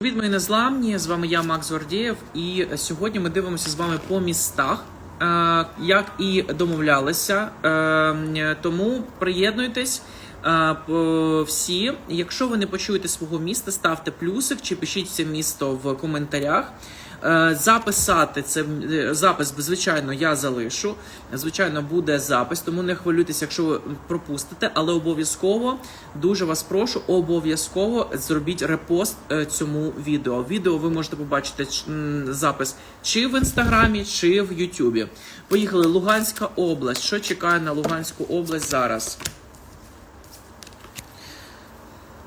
Привіт, мої незламні! З вами я, Макс Гордієв, і сьогодні ми дивимося з вами по містах, е, як і домовлялися. Е, Тому приєднуйтесь е, всі. Якщо ви не почуєте свого міста, ставте плюсик чи пишіть це місто в коментарях. Е, Записати це е, запис, звичайно, я залишу. Звичайно, буде запис, тому не хвилюйтесь, якщо ви пропустите, але обов'язково дуже вас прошу, обов'язково зробіть репост е, цьому відео. Відео ви можете побачити запис чи в інстаграмі, чи в Ютубі. Поїхали. Луганська область. Що чекає на Луганську область зараз?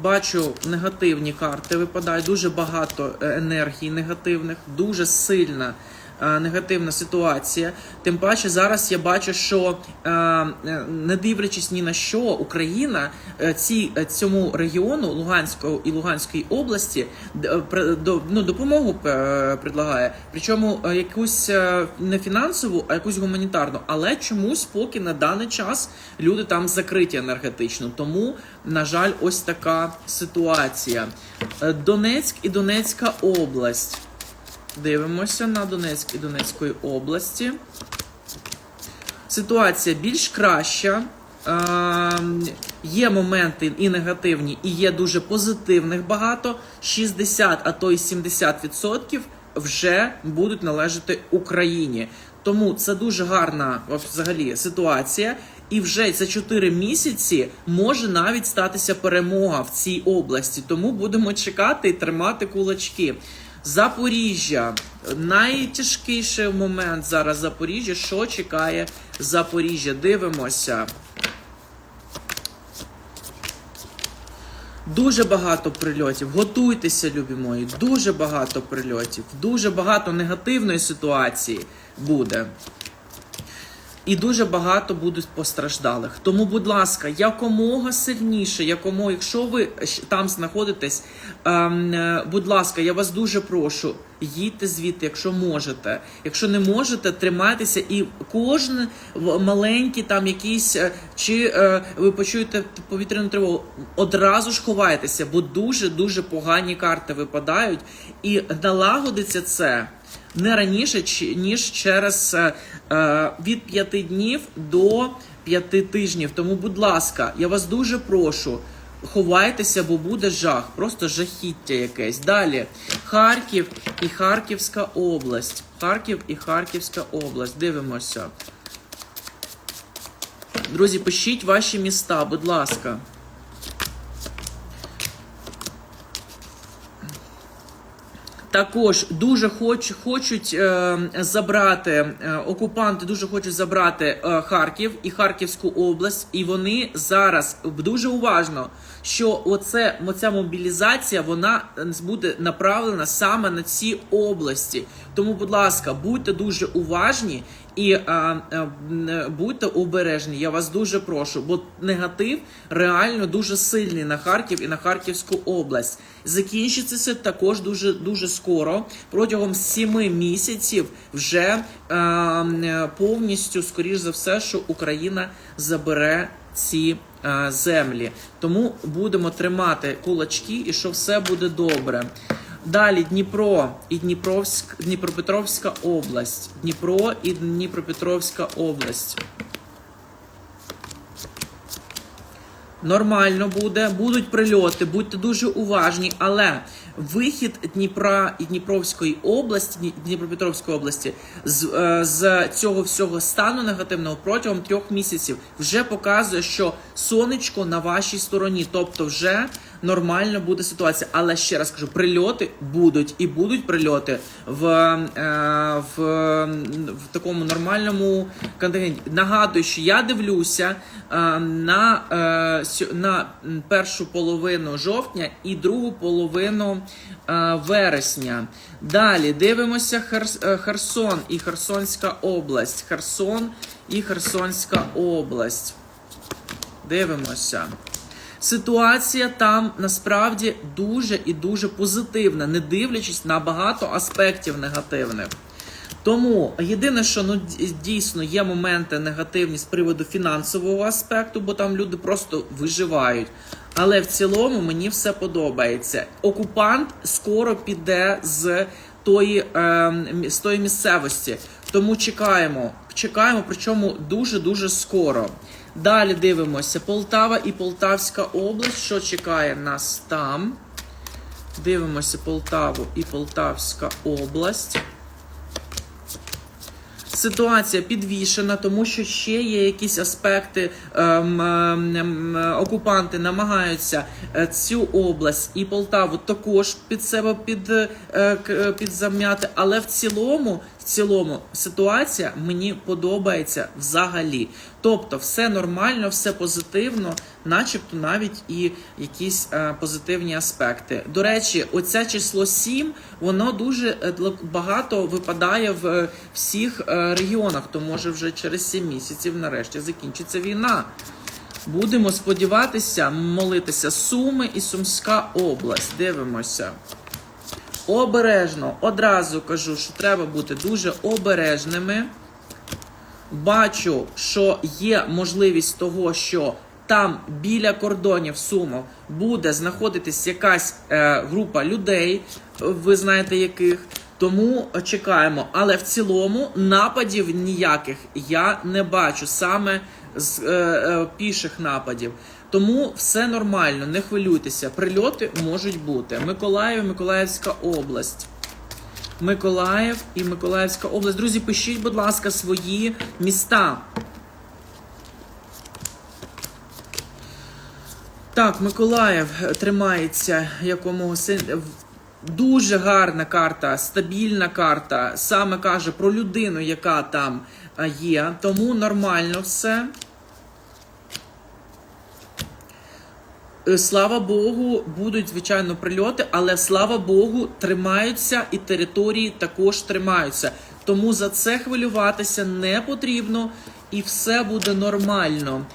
Бачу негативні карти випадають, дуже багато е, енергії негативних, дуже сильна негативна ситуація. Тим паче зараз я бачу, що е, е, не дивлячись ні на що, Україна е, ці, е, цьому регіону Луганської і Луганської області е, ну, допомогу е, предлагає. Причому е, якусь е, не фінансову, а якусь гуманітарну. Але чомусь поки на даний час люди там закриті енергетично. Тому, на жаль, ось така ситуація. Е, Донецьк і Донецька область. Дивимося на Донецьк і Донецької області. Ситуація більш краща. Ем, є моменти і негативні, і є дуже позитивних багато. 60, а то й 70% вже будуть належати Україні. Тому це дуже гарна взагалі ситуація. І вже за 4 місяці може навіть статися перемога в цій області. Тому будемо чекати і тримати кулачки. Запоріжжя. Найтяжкіший момент зараз Запоріжжя. Що чекає Запоріжжя? Дивимося. Дуже багато прильотів. Готуйтеся, любі мої. Дуже багато прильотів. Дуже багато негативної ситуації буде. І дуже багато будуть постраждалих. Тому, будь ласка, якомога сильніше, якомога, якщо ви там знаходитесь, ем, е, будь ласка, я вас дуже прошу, їдьте звідти, якщо можете. Якщо не можете, тримайтеся і кожен маленький там якийсь, е, чи е, ви почуєте повітряну тривогу, одразу ж ховайтеся, бо дуже дуже погані карти випадають, і налагодиться це не раніше, ніж через е, е, від 5 днів до 5 тижнів. Тому, будь ласка, я вас дуже прошу. Ховайтеся, бо буде жах, просто жахіття якесь. Далі Харків і Харківська область. Харків і Харківська область. Дивимося. Друзі, пишіть ваші міста, будь ласка. Також дуже хоч, хочуть е, забрати е, окупанти, дуже хочуть забрати е, Харків і Харківську область, і вони зараз дуже уважно, що оце оця мобілізація вона е, буде направлена саме на ці області. Тому, будь ласка, будьте дуже уважні і е, е, м, будьте обережні. Я вас дуже прошу, бо негатив реально дуже сильний на Харків і на Харківську область. Закінчиться також дуже дуже скоро. Протягом сіми місяців вже е, м, повністю, скоріш за все, що Україна забере ці е, землі. Тому будемо тримати кулачки і що все буде добре. Далі Дніпро і Дніпровськ, Дніпропетровська область. Дніпро і Дніпропетровська область. Нормально буде, будуть прильоти, будьте дуже уважні, але вихід Дніпра і Дніпровської області, Дні- Дніпропетровської області з, е, з цього всього стану негативного протягом трьох місяців вже показує, що сонечко на вашій стороні, тобто вже нормально буде ситуація. Але ще раз кажу, прильоти будуть і будуть прильоти в, е, в, в такому нормальному контингенті. Нагадую, що я дивлюся е, на, е, на першу половину жовтня і другу половину вересня. Далі дивимося Херсон і Херсонська область. Херсон і Херсонська область. Дивимося. Ситуація там насправді дуже і дуже позитивна, не дивлячись на багато аспектів негативних. Тому єдине, що ну дійсно є моменти негативні з приводу фінансового аспекту, бо там люди просто виживають. Але в цілому мені все подобається. Окупант скоро піде з тої, е, з тої місцевості. Тому чекаємо. Чекаємо, причому дуже дуже скоро. Далі дивимося: Полтава і Полтавська область. Що чекає нас там? Дивимося Полтаву і Полтавська область. Ситуація підвішена, тому що ще є якісь аспекти. Ем, ем, ем, окупанти намагаються е, цю область і Полтаву також під себе під, е, підзам'яти. Але в цілому, в цілому ситуація мені подобається взагалі. Тобто, все нормально, все позитивно, начебто навіть і якісь е, позитивні аспекти. До речі, оце число 7, воно дуже е, багато випадає в е, всіх е, регіонах. То може вже через 7 місяців нарешті закінчиться війна. Будемо сподіватися, молитися Суми і Сумська область. Дивимося. Обережно, одразу кажу, що треба бути дуже обережними. Бачу, що є можливість того, що там біля кордонів Сумо буде знаходитись якась е, група людей, ви знаєте яких. Тому чекаємо. Але в цілому нападів ніяких я не бачу саме з е, е, піших нападів. Тому все нормально, не хвилюйтеся. Прильоти можуть бути. Миколаїв, Миколаївська область. Миколаїв і Миколаївська область. Друзі, пишіть, будь ласка, свої міста. Так, Миколаїв тримається якомога. Дуже гарна карта, стабільна карта. Саме каже про людину, яка там є. Тому нормально все. Слава Богу, будуть звичайно прильоти, але слава Богу, тримаються і території також тримаються. Тому за це хвилюватися не потрібно, і все буде нормально.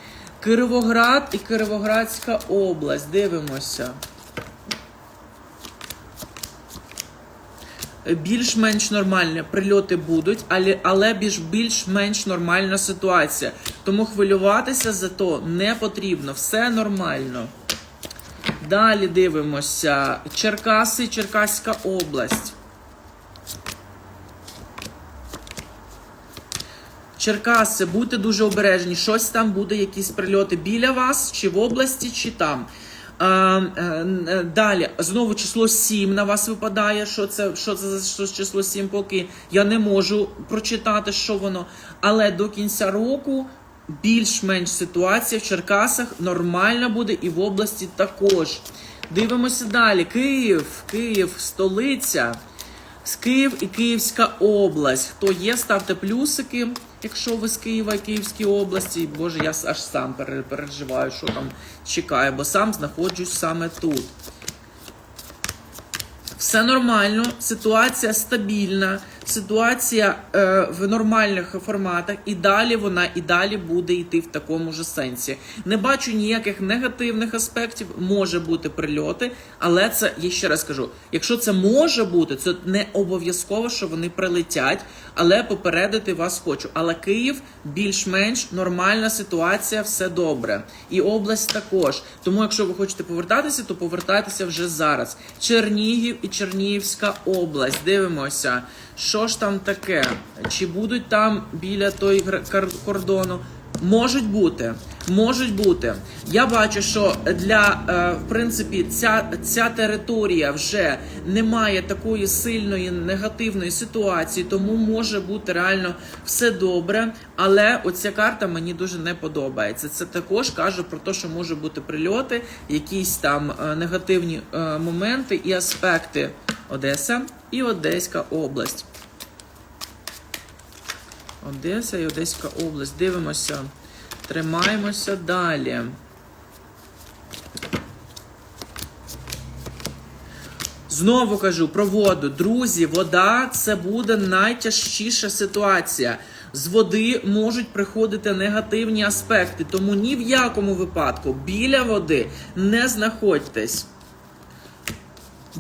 Кировоград і Кировоградська область. Дивимося. більш-менш нормальні прильоти будуть, але, але більш, більш-менш нормальна ситуація. Тому хвилюватися за то не потрібно. Все нормально. Далі дивимося. Черкаси, Черкаська область. Черкаси, будьте дуже обережні. Щось там буде, якісь прильоти біля вас, чи в області, чи там. Е, е, далі, знову число 7 на вас випадає. Що це, що це за число 7, поки я не можу прочитати, що воно. Але до кінця року більш-менш ситуація в Черкасах нормальна буде і в області також. Дивимося далі. Київ, Київ, столиця. З Київ і Київська область. Хто є, ставте плюсики, якщо ви з Києва і Київської області. Боже, я аж сам переживаю, що там чекає, бо сам знаходжусь саме тут. Все нормально, ситуація стабільна, ситуація е, в нормальних форматах, і далі вона і далі буде йти в такому ж сенсі. Не бачу ніяких негативних аспектів, може бути прильоти, але це я ще раз кажу: якщо це може бути, це не обов'язково, що вони прилетять, але попередити вас хочу. Але Київ більш-менш нормальна ситуація, все добре. І область також. Тому, якщо ви хочете повертатися, то повертайтеся вже зараз. Чернігів і Чернігівська область. Дивимося, що ж там таке? Чи будуть там біля той кордону? Можуть бути, можуть бути. Я бачу, що для е, в принципі ця, ця територія вже не має такої сильної негативної ситуації, тому може бути реально все добре. Але оця карта мені дуже не подобається. Це також каже про те, що може бути прильоти, якісь там е, негативні е, моменти і аспекти Одеса і Одеська область. Одеса і Одеська область. Дивимося. Тримаємося далі. Знову кажу про воду. Друзі, вода це буде найтяжчіша ситуація. З води можуть приходити негативні аспекти, тому ні в якому випадку біля води не знаходьтесь.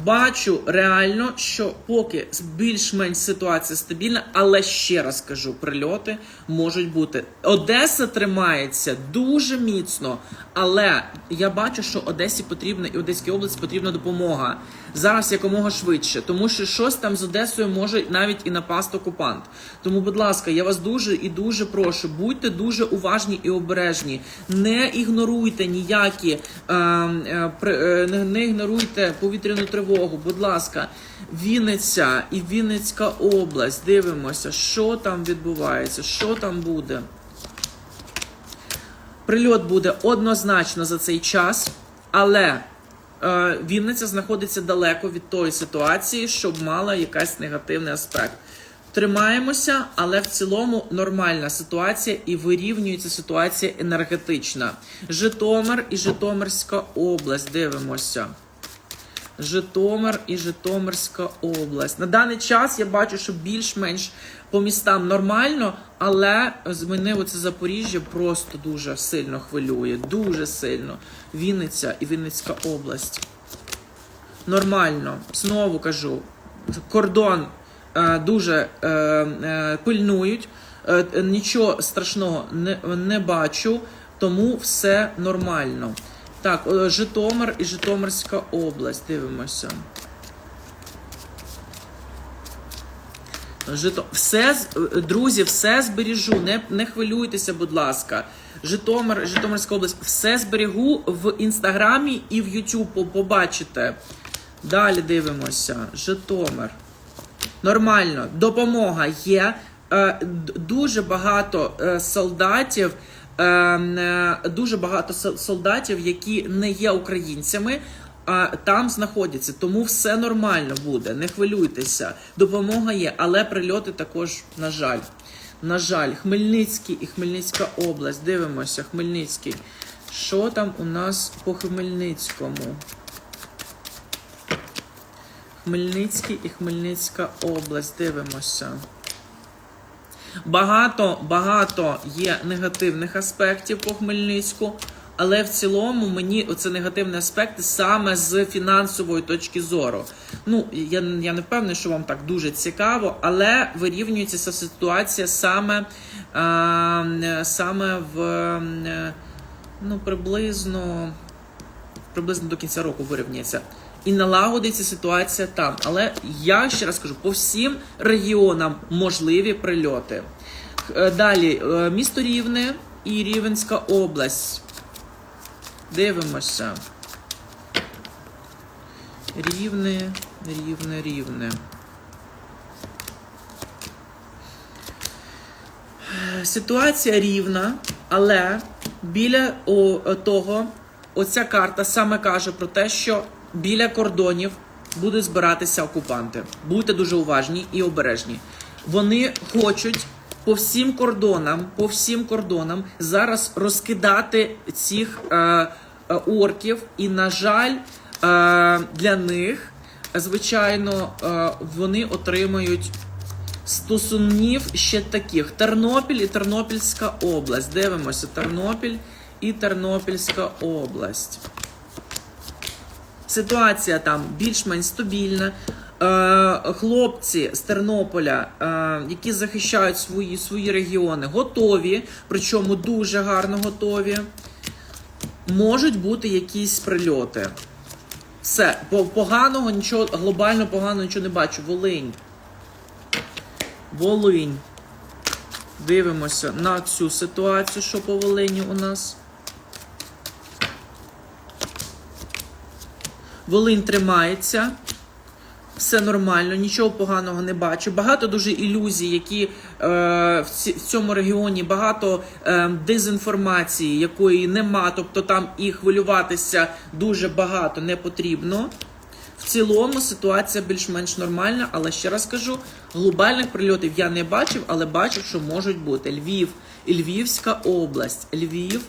Бачу реально, що поки більш-менш ситуація стабільна, але ще раз кажу, прильоти можуть бути. Одеса тримається дуже міцно, але я бачу, що Одесі потрібна і Одеській області потрібна допомога зараз якомога швидше, тому що щось там з Одесою може навіть і напасть окупант. Тому, будь ласка, я вас дуже і дуже прошу, будьте дуже уважні і обережні. Не ігноруйте ніякі, е, е, е, не, ігноруйте повітряну тривогу. Будь ласка, Вінниця і Вінницька область. Дивимося, що там відбувається, що там буде. Прильот буде однозначно за цей час, але Вінниця знаходиться далеко від тої ситуації, щоб мала якийсь негативний аспект. Тримаємося, але в цілому нормальна ситуація і вирівнюється ситуація енергетична. Житомир і Житомирська область. Дивимося. Житомир і Житомирська область. На даний час я бачу, що більш-менш по містам нормально, але мене оце Запоріжжя просто дуже сильно хвилює. Дуже сильно. Вінниця і Вінницька область. Нормально. Знову кажу, кордон е, дуже е, е, пильнують. Е, е, нічого страшного не, не бачу, тому все нормально. Так, е, Житомир і Житомирська область. Дивимося. Жито... Все, е, друзі, все збережу. Не, не хвилюйтеся, будь ласка. Житомир, Житомирська область, все зберегу в інстаграмі і в по- побачите. Далі дивимося. Житомир. Нормально, допомога є. Е, дуже багато е, солдатів, е, е, дуже багато солдатів, які не є українцями, а там знаходяться. Тому все нормально буде. Не хвилюйтеся. Допомога є, але прильоти також, на жаль. На жаль, Хмельницький і Хмельницька область. Дивимося, Хмельницький. Що там у нас по Хмельницькому? Хмельницький і Хмельницька область. Дивимося. Багато, багато є негативних аспектів по Хмельницьку, але в цілому мені оце негативні аспекти саме з фінансової точки зору. Ну, я, я не впевнений, що вам так дуже цікаво, але вирівнюється ця ситуація саме, а, саме в ну, приблизно приблизно до кінця року вирівняється. І налагодиться ситуація там. Але я ще раз кажу, по всім регіонам можливі прильоти. Е, Далі, е, місто Рівне і Рівенська область. Дивимося. Рівне, рівне, рівне. Ситуація рівна, але біля того, оця карта саме каже про те, що біля кордонів будуть збиратися окупанти. Будьте дуже уважні і обережні. Вони хочуть по всім кордонам, по всім кордонам зараз розкидати цих е, е, орків, і, на жаль, е, для них, звичайно, е, вони отримають стосунів ще таких: Тернопіль і Тернопільська область. Дивимося, Тернопіль і Тернопільська область. Ситуація там більш-менш стабільна. Е, хлопці з Тернополя, е, які захищають свої, свої регіони, готові, причому дуже гарно готові. Можуть бути якісь прильоти. Все, поганого нічого, глобально поганого нічого не бачу. Волинь. Волинь. Дивимося на цю ситуацію, що по Волині у нас. Волинь тримається. Все нормально, нічого поганого не бачу. Багато дуже ілюзій, які е, в, ці, в цьому регіоні багато е, дезінформації, якої нема. Тобто там і хвилюватися дуже багато не потрібно. В цілому ситуація більш-менш нормальна, але ще раз кажу, глобальних прильотів я не бачив, але бачив, що можуть бути Львів і Львівська область. Львів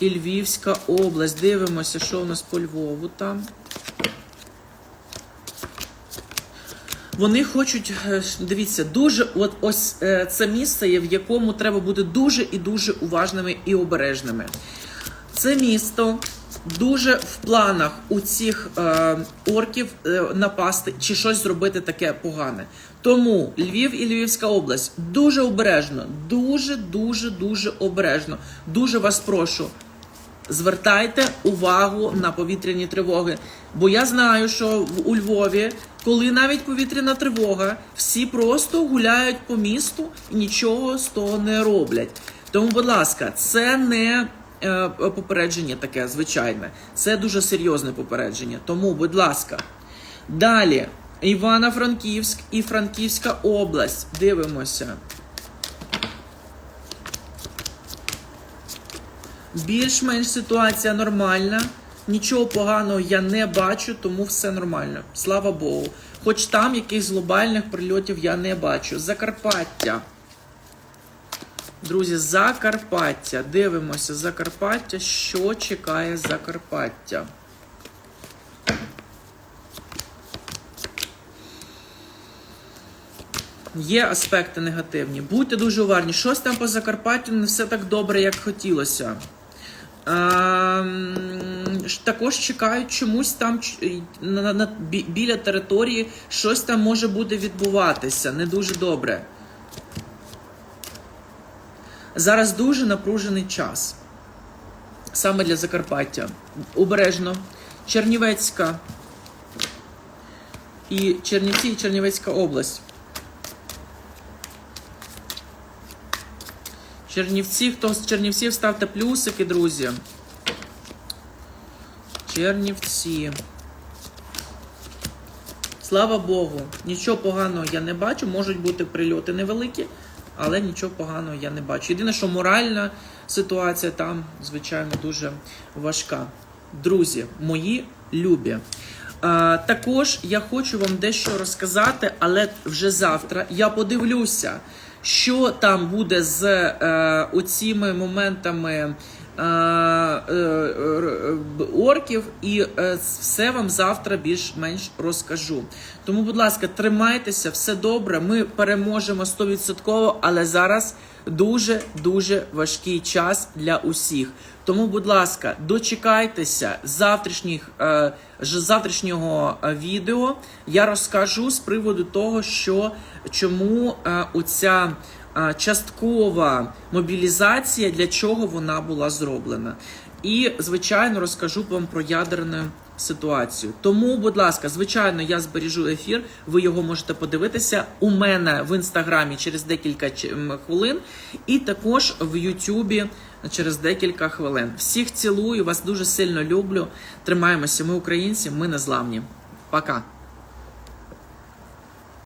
і Львівська область. Дивимося, що у нас по Львову там. Вони хочуть, е, дивіться, дуже от ось е, це місце, в якому треба бути дуже і дуже уважними і обережними. Це місто дуже в планах у цих е, орків е, напасти чи щось зробити таке погане. Тому Львів і Львівська область дуже обережно, дуже, дуже, дуже обережно. Дуже вас прошу. Звертайте увагу на повітряні тривоги. Бо я знаю, що у Львові, коли навіть повітряна тривога, всі просто гуляють по місту і нічого з того не роблять. Тому, будь ласка, це не е, попередження таке звичайне, це дуже серйозне попередження. Тому, будь ласка, далі Івано-Франківськ і Франківська область. Дивимося. Більш-менш ситуація нормальна. Нічого поганого я не бачу, тому все нормально. Слава Богу. Хоч там якихось глобальних прильотів я не бачу. Закарпаття. Друзі, Закарпаття. Дивимося Закарпаття. Що чекає Закарпаття? Є аспекти негативні. Будьте дуже уважні. Щось там по Закарпаттю не все так добре, як хотілося. Ем, також чекають чомусь там біля території щось там може буде відбуватися. Не дуже добре. Зараз дуже напружений час. Саме для Закарпаття. Обережно. Чернівецька і Чернівці, і Чернівецька область. Чернівці, хто з Чернівців, ставте плюсики, друзі. Чернівці. Слава Богу, нічого поганого я не бачу. Можуть бути прильоти невеликі, але нічого поганого я не бачу. Єдине, що моральна ситуація там, звичайно, дуже важка. Друзі, мої любі. Е, також я хочу вам дещо розказати, але вже завтра я подивлюся, що там буде з е, оціми моментами е, е, е, орків, і е, все вам завтра більш-менш розкажу. Тому, будь ласка, тримайтеся, все добре. Ми переможемо 100%, але зараз дуже дуже важкий час для усіх. Тому, будь ласка, дочекайтеся завтрашніх е, завтрашнього е, відео. Я розкажу з приводу того, що чому е, оця е, часткова мобілізація, для чого вона була зроблена. І, звичайно, розкажу вам про ядерну ситуацію. Тому, будь ласка, звичайно, я збережу ефір. Ви його можете подивитися у мене в інстаграмі через декілька хвилин, і також в Ютубі через декілька хвилин. Всіх цілую, вас дуже сильно люблю. Тримаємося. Ми українці, ми незламні. Пока.